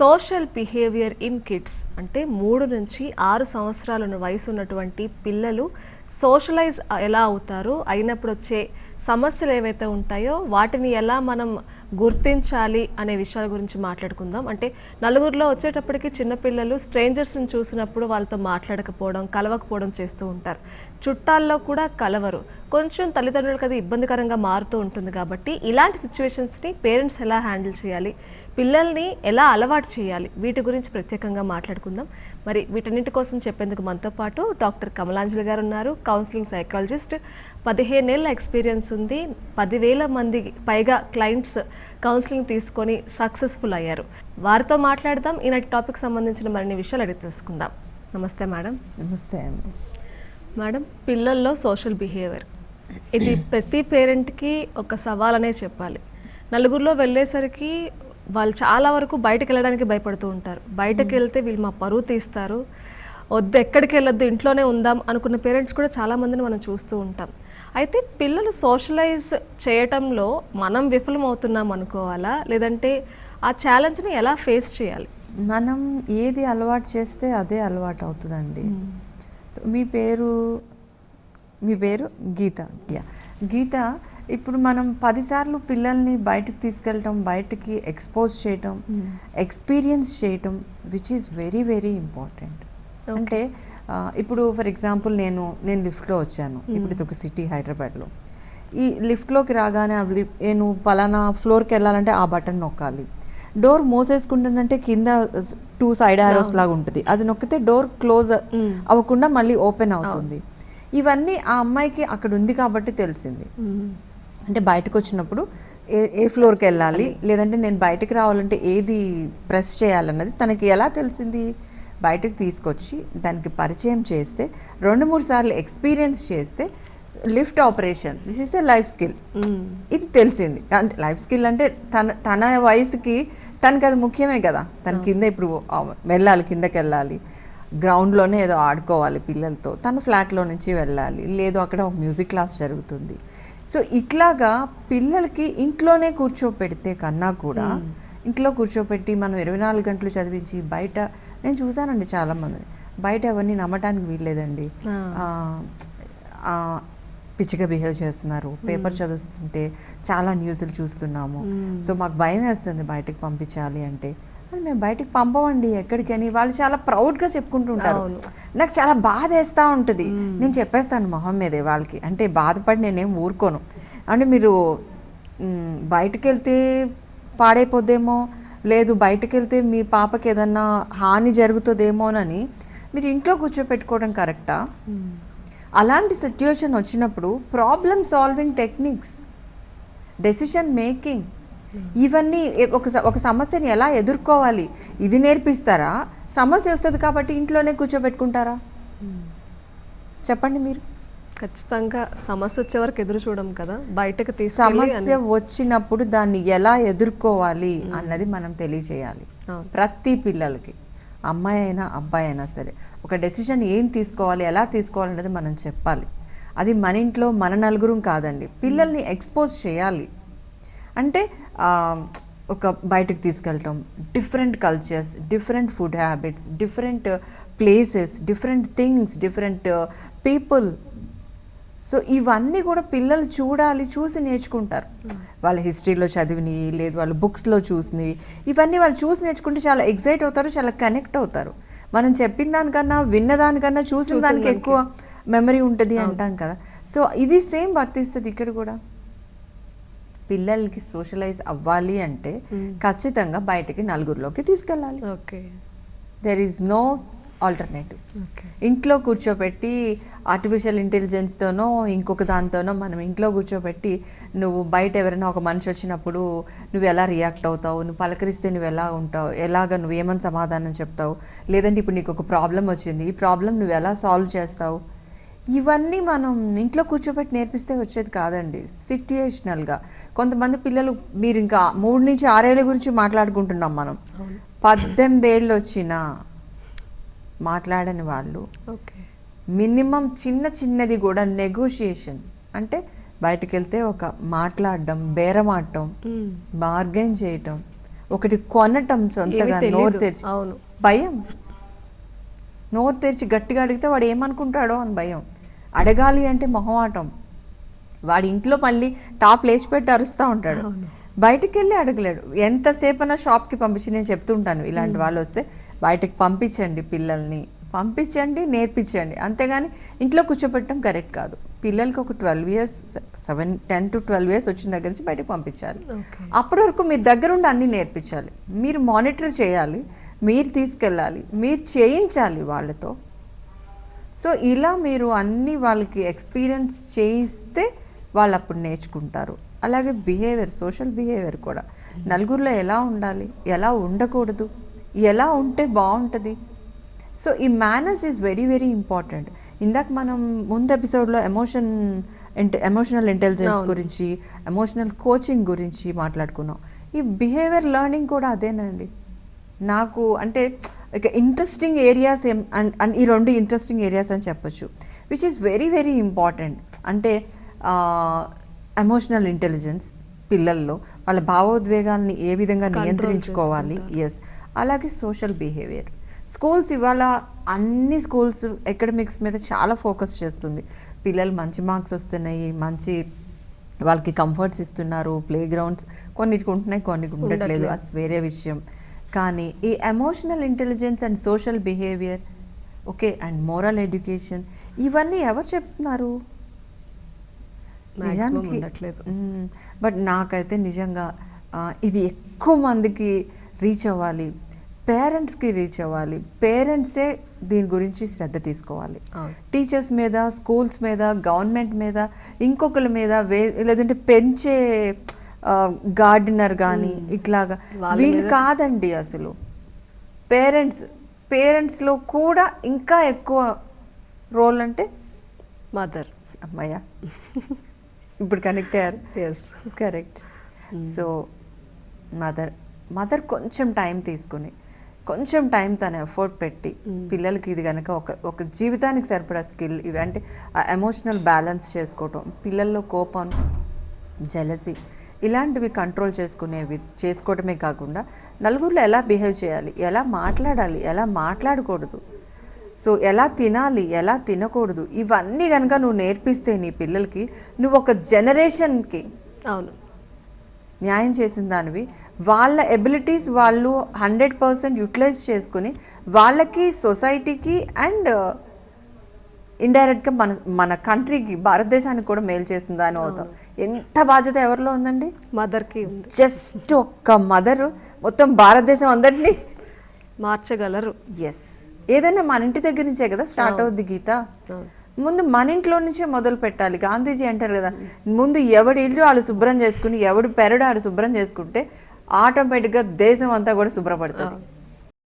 Social behaviour in kids అంటే మూడు నుంచి ఆరు సంవత్సరాల వయసు ఉన్నటువంటి పిల్లలు సోషలైజ్ ఎలా అవుతారు? అయినప్పుడు వచ్చే సమస్యలు ఏవైతే ఉంటాయో వాటిని ఎలా మనం గుర్తించాలి అనే విషయాల గురించి మాట్లాడుకుందాం. అంటే నలుగురిలో వచ్చేటప్పటికి చిన్నపిల్లలు స్ట్రేంజర్స్ని చూసినప్పుడు వాళ్ళతో మాట్లాడకపోవడం కలవకపోవడం చేస్తూ ఉంటారు. చుట్టాల్లో కూడా కలవరు. కొంచెం తల్లిదండ్రులకు అది ఇబ్బందికరంగా మారుతూ ఉంటుంది కాబట్టి ఇలాంటి సిచ్యువేషన్స్ని పేరెంట్స్ ఎలా హ్యాండిల్ చేయాలి? పిల్లల్ని ఎలా అలవాటు చేయాలి? వీటి గురించి ప్రత్యేకంగా మాట్లాడుకుందాం. మరి వీటన్నిటి కోసం చెప్పేందుకు మనతో పాటు డాక్టర్ కమలాంజలి గారు ఉన్నారు. కౌన్సిలింగ్ సైకాలజిస్ట్ పదిహేనేళ్ళ ఎక్స్పీరియన్స్ ఉంది. పదివేల మంది పైగా క్లయింట్స్ కౌన్సిలింగ్ తీసుకొని సక్సెస్ఫుల్ అయ్యారు. వారితో మాట్లాడదాం. ఈనాటి టాపిక్ సంబంధించిన మరిన్ని విషయాలు అడిగి తెలుసుకుందాం. నమస్తే మేడం. నమస్తే అండి. మేడం పిల్లల్లో సోషల్ బిహేవియర్ ఇది ప్రతి పేరెంట్కి ఒక సవాల్ అనే చెప్పాలి. నలుగురిలో వెళ్ళేసరికి వాళ్ళు చాలా వరకు బయటకు వెళ్ళడానికి భయపడుతూ ఉంటారు. బయటకు వెళ్తే వీళ్ళు మా పరువు తీస్తారు. వద్దు ఎక్కడికి వెళ్ళొద్దు ఇంట్లోనే ఉందాం అనుకున్న పేరెంట్స్ కూడా చాలా మందిని మనం చూస్తూ ఉంటాం. అయితే పిల్లలు సోషలైజ్ చేయటంలో మనం విఫలమవుతున్నాం అనుకోవాలా? లేదంటే ఆ ఛాలెంజ్ని ఎలా ఫేస్ చేయాలి? మనం ఏది అలవాటు చేస్తే అదే అలవాటు అవుతుందండి. మీ పేరు మీ పేరు గీత. యా. గీత ఇప్పుడు మనం పదిసార్లు పిల్లల్ని బయటకు తీసుకెళ్ళటం బయటకి ఎక్స్పోజ్ చేయటం ఎక్స్పీరియన్స్ చేయటం which is very very important అంటే ఇప్పుడు ఫర్ ఎగ్జాంపుల్ నేను నేను లిఫ్ట్లో వచ్చాను. ఇప్పుడు ఇది ఒక సిటీ హైదరాబాద్లో. ఈ లిఫ్ట్లోకి రాగానే లిఫ్ట్ నేను పలానా ఫ్లోర్కి వెళ్ళాలంటే ఆ బటన్ నొక్కాలి. డోర్ మోసేసుకుంటుందంటే కింద టూ సైడ్ ఆరోస్ లాగా ఉంటుంది. అది నొక్కితే డోర్ క్లోజ్ అవ్వకుండా మళ్ళీ ఓపెన్ అవుతుంది. ఇవన్నీ ఆ అమ్మాయికి అక్కడ ఉంది కాబట్టి తెలిసింది. అంటే బయటకు వచ్చినప్పుడు ఏ ఏ ఫ్లోర్కి వెళ్ళాలి? లేదంటే నేను బయటకు రావాలంటే ఏది ప్రెస్ చేయాలన్నది తనకి ఎలా తెలిసింది? బయటకు తీసుకొచ్చి దానికి పరిచయం చేస్తే రెండు మూడు సార్లు ఎక్స్పీరియన్స్ చేస్తే lift operation this is a life skill ఇది తెలిసింది. అంటే లైఫ్ స్కిల్ అంటే తన తన వయసుకి తనకి అది ముఖ్యమే కదా. తన కింద ఇప్పుడు వెళ్ళాలి కిందకి వెళ్ళాలి. గ్రౌండ్లోనే ఏదో ఆడుకోవాలి పిల్లలతో. తన ఫ్లాట్లో నుంచి వెళ్ళాలి. లేదు అక్కడ ఒక మ్యూజిక్ క్లాస్ జరుగుతుంది. సో ఇట్లాగా పిల్లలకి ఇంట్లోనే కూర్చోపెడితే కన్నా కూడా ఇంట్లో కూర్చోపెట్టి మనం ఇరవై నాలుగు గంటలు చదివించి బయట నేను చూశానండి చాలామందిని బయట ఎవరిని నమ్మటానికి వీల్లేదండి. పిచ్చిగా బిహేవ్ చేస్తున్నారు పేపర్ చదువుతుంటే చాలా న్యూస్లు చూస్తున్నాము. సో మాకు భయం వేస్తుంది బయటకు పంపించాలి అంటే. అది మేము బయటికి పంపమండి ఎక్కడికి అని. వాళ్ళు చాలా ప్రౌడ్గా చెప్పుకుంటుంటారు. నాకు చాలా బాధ వేస్తూ ఉంటుంది. నేను చెప్పేస్తాను మొహం మీదే వాళ్ళకి. అంటే బాధపడి నేనేం ఊరుకోను. అంటే మీరు బయటకు వెళ్తే పాడైపోద్దేమో లేదు బయటకు వెళ్తే మీ పాపకి ఏదన్నా హాని జరుగుతుందేమోనని మీరు ఇంట్లో కూర్చోపెట్టుకోవడం కరెక్టా? అలాంటి సిచ్యుయేషన్ వచ్చినప్పుడు problem solving techniques decision making ఇవన్నీ ఒక ఒక సమస్యని ఎలా ఎదుర్కోవాలి? ఇది నేర్పిస్తారా? సమస్య వస్తుంది కాబట్టి ఇంట్లోనే కూర్చోబెట్టుకుంటారా? చెప్పండి మీరు. ఖచ్చితంగా సమస్య వచ్చే వరకు ఎదురు చూడం కదా. బయటకు తీసుకెళ్ళి సమస్య వచ్చినప్పుడు దాన్ని ఎలా ఎదుర్కోవాలి అన్నది మనం తెలియజేయాలి. ప్రతి పిల్లలకి అమ్మాయి అయినా అబ్బాయి అయినా సరే ఒక డెసిషన్ ఏం తీసుకోవాలి ఎలా తీసుకోవాలి అనేది మనం చెప్పాలి. అది మన ఇంట్లో మన నలుగురం కాదండి. పిల్లల్ని ఎక్స్పోజ్ చేయాలి. అంటే ఒక బయటకు తీసుకెళ్ళటం. Different cultures different food habits different places different things different people so ఇవన్నీ కూడా పిల్లలు చూడాలి చూసి నేర్చుకుంటారు. వాళ్ళ హిస్టరీలో చదివినవి లేదు వాళ్ళ బుక్స్లో చూసినవి ఇవన్నీ వాళ్ళు చూసి నేర్చుకుంటే చాలా ఎగ్జైట్ అవుతారు చాలా కనెక్ట్ అవుతారు. మనం చెప్పిన దానికన్నా విన్న దానికన్నా చూసిన దానికి ఎక్కువ మెమరీ ఉంటుంది అంటాం కదా. సో ఇది సేమ్ వర్తిస్తుంది ఇక్కడ కూడా. పిల్లలకి సోషలైజ్ అవ్వాలి అంటే ఖచ్చితంగా బయటకి నలుగురిలోకి తీసుకెళ్ళాలి. Okay. There is no alternative okay. ఇంట్లో కూర్చోబెట్టి ఆర్టిఫిషియల్ ఇంటెలిజెన్స్తోనో ఇంకొక దాంతోనో మనం ఇంట్లో కూర్చోబెట్టి నువ్వు బయట ఎవరైనా ఒక మనిషి వచ్చినప్పుడు నువ్వు ఎలా రియాక్ట్ అవుతావు? నువ్వు పలకరిస్తే నువ్వు ఎలా ఉంటావు? ఎలాగ నువ్వు ఏమని సమాధానం చెప్తావు? లేదంటే ఇప్పుడు నీకు ఒక ప్రాబ్లం వచ్చింది. ఈ ప్రాబ్లం నువ్వు ఎలా సాల్వ్ చేస్తావు? ఇవన్నీ మనం ఇంట్లో కూర్చోబెట్టి నేర్పిస్తే వచ్చేది కాదండి. సిట్యుయేషనల్గా కొంతమంది పిల్లలు మీరు ఇంకా మూడు నుంచి ఆరేళ్ళ గురించి మాట్లాడుకుంటున్నాం మనం. పద్దెనిమిదేళ్ళు వచ్చినా మాట్లాడని వాళ్ళు ఓకే. మినిమం చిన్న చిన్నది కూడా నెగోషియేషన్ అంటే బయటకు వెళ్తే ఒక మాట్లాడడం బేరమాడటం బార్గెన్ చేయటం ఒకటి కొనటం సొంతగా. నోరు తెరిచి భయం. నోరు తెరిచి గట్టిగా అడిగితే వాడు ఏమనుకుంటాడో అని భయం. అడగాలి అంటే మొహమాటం. వాడి ఇంట్లో మళ్ళీ టాప్ లేచి పెట్టి అరుస్తూ ఉంటాడు. బయటికి వెళ్ళి అడగలేడు. ఎంతసేపైనా షాప్కి పంపించి నేను చెప్తుంటాను ఇలాంటి వాళ్ళు వస్తే బయటకు పంపించండి పిల్లల్ని. పంపించండి నేర్పించండి. అంతేగాని ఇంట్లో కూర్చోపెట్టడం కరెక్ట్ కాదు. పిల్లలకి ఒక twelve years seven ten to twelve years వచ్చిన దగ్గర నుంచి బయటకు పంపించాలి. అప్పటి వరకు మీరు దగ్గరుండి అన్నీ నేర్పించాలి. మీరు మానిటర్ చేయాలి. మీరు తీసుకెళ్ళాలి. మీరు చేయించాలి వాళ్ళతో. సో ఇలా మీరు అన్ని వాళ్ళకి ఎక్స్పీరియన్స్ చేయిస్తే వాళ్ళు అప్పుడు నేర్చుకుంటారు. అలాగే బిహేవియర్ సోషల్ బిహేవియర్ కూడా. నలుగురిలో ఎలా ఉండాలి? ఎలా ఉండకూడదు? ఎలా ఉంటే బాగుంటుంది? సో ఈ manners is very very important ఇందాక మనం ముందు ఎపిసోడ్లో ఎమోషన్ ఎమోషనల్ ఇంటెలిజెన్స్ గురించి ఎమోషనల్ కోచింగ్ గురించి మాట్లాడుకున్నాం. ఈ బిహేవియర్ లెర్నింగ్ కూడా అదేనండి. నాకు అంటే ఇక ఇంట్రెస్టింగ్ ఏరియాస్ అన్- ఈ రెండు ఇంట్రెస్టింగ్ ఏరియాస్ అని చెప్పొచ్చు. Which is very very important అంటే ఎమోషనల్ ఇంటెలిజెన్స్ పిల్లల్లో వాళ్ళ భావోద్వేగాల్ని ఏ విధంగా నియంత్రించుకోవాలి. ఎస్ అలాగే సోషల్ బిహేవియర్ స్కూల్స్ ఇవాళ అన్ని స్కూల్స్ ఎకడమిక్స్ మీద చాలా ఫోకస్ చేస్తుంది. పిల్లలు మంచి మార్క్స్ వస్తున్నాయి మంచి వాళ్ళకి కంఫర్ట్స్ ఇస్తున్నారు ప్లే గ్రౌండ్స్ కొన్నిటికి ఉంటున్నాయి ఉండట్లేదు. ఉండట్లేదు. అది వేరే విషయం. కానీ ఈ emotional intelligence and social behaviour okay and moral education ఇవన్నీ ఎవరు చెప్తున్నారు? ఉండట్లేదు. బట్ నాకైతే నిజంగా ఇది ఎక్కువ మందికి రీచ్ అవ్వాలి. పేరెంట్స్కి రీచ్ అవ్వాలి. పేరెంట్సే దీని గురించి శ్రద్ధ తీసుకోవాలి. టీచర్స్ మీద స్కూల్స్ మీద గవర్నమెంట్ మీద ఇంకొకరి మీద వే లేదంటే పెంచే గార్డెనర్ కానీ ఇట్లాగా. వాళ్ళ కాదండి అసలు. పేరెంట్స్ పేరెంట్స్లో కూడా ఇంకా ఎక్కువ రోల్ అంటే మదర్ అమ్మయ్య. ఇప్పుడు కనెక్ట్ అయ్యారు? Yes correct so mother mother కొంచెం టైం తీసుకుని కొంచెం టైం తను ఎఫర్ట్ పెట్టి పిల్లలకి ఇది కనుక ఒక ఒక జీవితానికి సరిపడా స్కిల్ ఇవి అంటే ఎమోషనల్ బ్యాలెన్స్ చేసుకోవటం పిల్లల్లో కోపం జలసి ఇలాంటివి కంట్రోల్ చేసుకునేవి చేసుకోవటమే కాకుండా నలుగురిలో ఎలా బిహేవ్ చేయాలి ఎలా మాట్లాడాలి ఎలా మాట్లాడకూడదు. సో ఎలా తినాలి ఎలా తినకూడదు ఇవన్నీ కనుక నువ్వు నేర్పిస్తే నీ పిల్లలకి నువ్వు ఒక జనరేషన్కి అవును. న్యాయం చేసిన దానివి వాళ్ళ ఎబిలిటీస్ వాళ్ళు హండ్రెడ్ పర్సెంట్ యూటిలైజ్ చేసుకుని వాళ్ళకి సొసైటీకి అండ్ ఇండైరెక్ట్గా మన మన కంట్రీకి భారతదేశానికి కూడా మేలు చేసిందా అని అవుతాం. ఎంత బాధ్యత ఎవరిలో ఉందండి? మదర్కి ఉంది. జస్ట్ ఒక్క మదరు మొత్తం భారతదేశం అందరినీ మార్చగలరు. ఎస్ ఏదైనా మన ఇంటి దగ్గర నుంచే కదా స్టార్ట్ అవుద్ది గీత? ముందు మన ఇంట్లో నుంచే మొదలు పెట్టాలి. గాంధీజీ అంటారు కదా ముందు ఎవడి ఇల్లు వాళ్ళు శుభ్రం చేసుకుని ఎవడు పెరడు ఆడు శుభ్రం చేసుకుంటే ఆటోమేటిక్గా దేశం అంతా కూడా శుభ్రపడుతుంది.